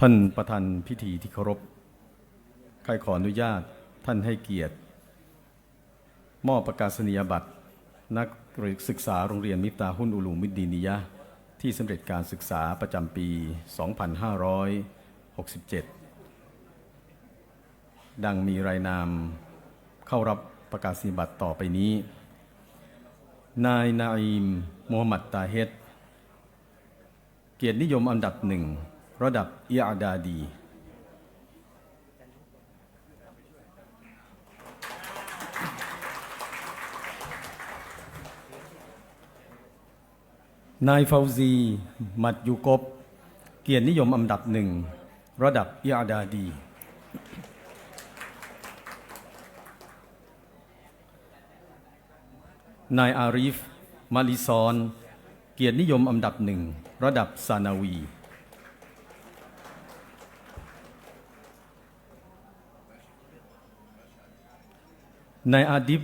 ท่านประธานพิธีที่เคารพใครขออนุญาตท่านให้เกียรติ มอบประกาศนียบัตร นักศึกษาโรงเรียนมิตาหุนอุลูมิดดีนิยะ ที่สำเร็จการศึกษาประจำปี 2567 ดังมีรายนามเข้ารับประกาศนียบัตรต่อไปนี้ นายนาอิมมูฮัมหมัดตาเฮดเกียรตินิยมอันดับหนึ่ง ระดับอิอาดาดี นายฟาวซี มัดยูกบ เกียรตินิยมอันดับหนึ่ง ระดับอิอาดาดี นายอาริฟ มาลิซอน เกียรตินิยมอันดับหนึ่ง ระดับซานาวี นายอาดิบ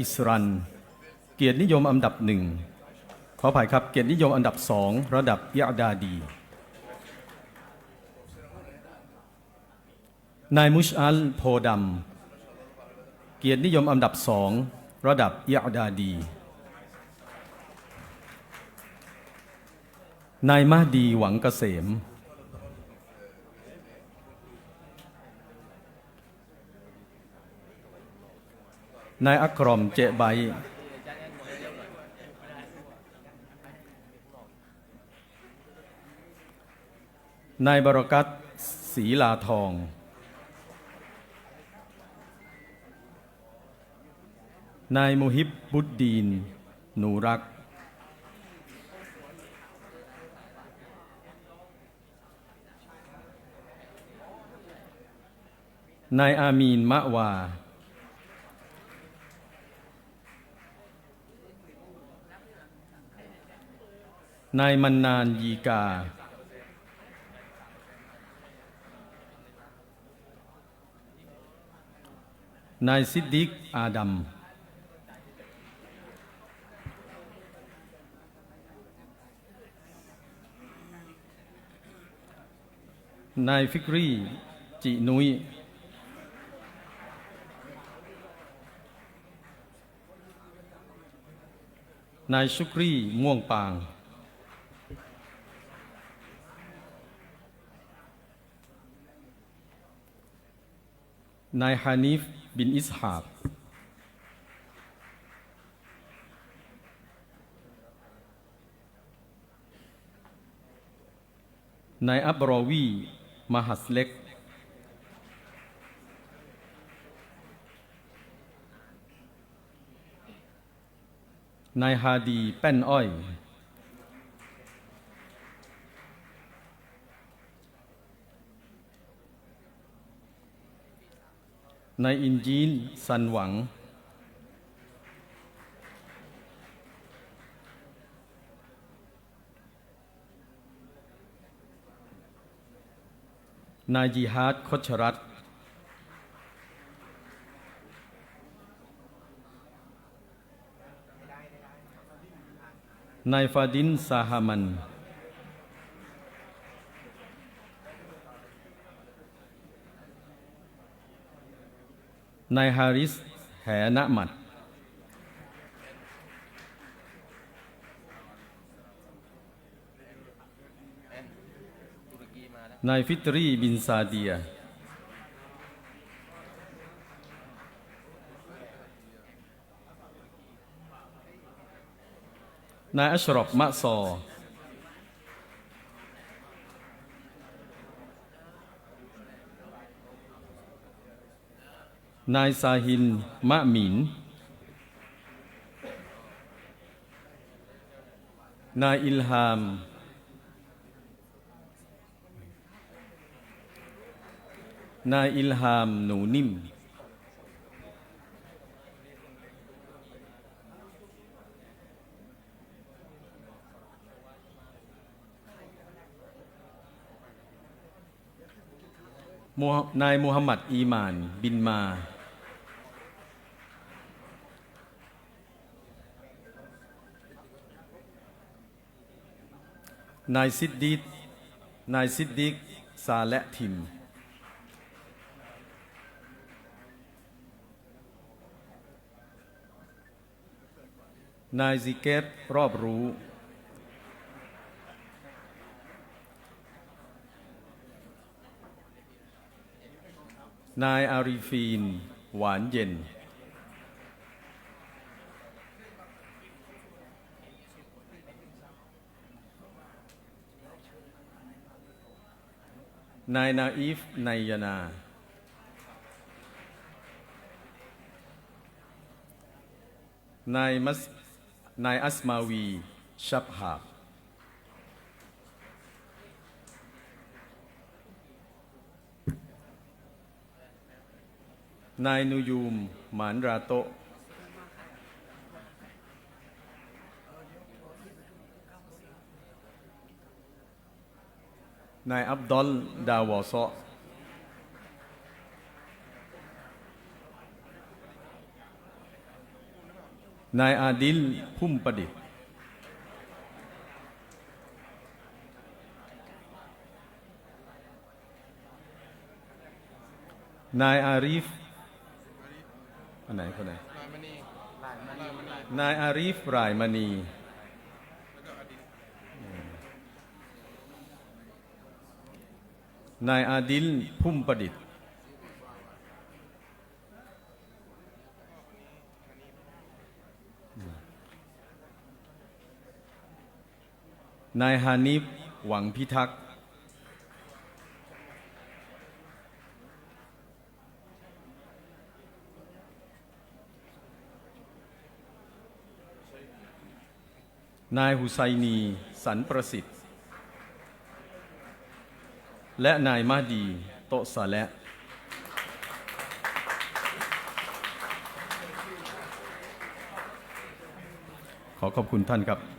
อิสรัน เกียรตินิยมอันดับหนึ่งขออภัยครับ เกียรตินิยมอันดับสองระดับยาดาดี นายมุชอัลโพดำเกียรตินิยมอันดับสองระดับยาดาดี นายมาดีหวังเกษม นายอักรอมเจไบนายบรกัตศรีลาทอง นายมุฮิบบุดดีน หนูรัก นายอามีนมะวา นายมันนานยีกา นายซิดดิกอาดัม นายฟิกรี จินุยนายชุกรี ม่วงปาง นายฮานิฟบินอิสฮาบนายอับรอวีมหัสเล็ก นายฮาดีแป้นอ้อย นายอินจีนสันหวัง นายจีฮาดคชรัตนายฟาดินซาฮามัน นายฮาริสแหนะหมัด นายฟิตรีบินซาเดีย นายอัชรอบมะซอ นายซาฮิน มะหมิน นายอิลฮาม นายอิลฮาม หนูนิ่ม นายมูฮัมหมัด อีมาน บินมา นายซิดดิกนายซิดดิกซาและทิม นายซิเกตรอบรู้ นายอาริฟีน หวานเย็น นายนาอีฟไนยนา นายมัส นายอัสมาวี ชับหาบนายนูยูมหมานราโตะ นายอับดอลดาวอซอนายอาดิลพุ่มประดิษฐ์นายอาริฟอันไหนคนไหนนายอาริฟรายมณี นายอาดิลพุ่มประดิษฐ์ นายฮานิฟหวังพิทักษ์นายฮุไซนี สันประสิทธิ์ และนายมาดีโตสะและขอขอบคุณท่านครับ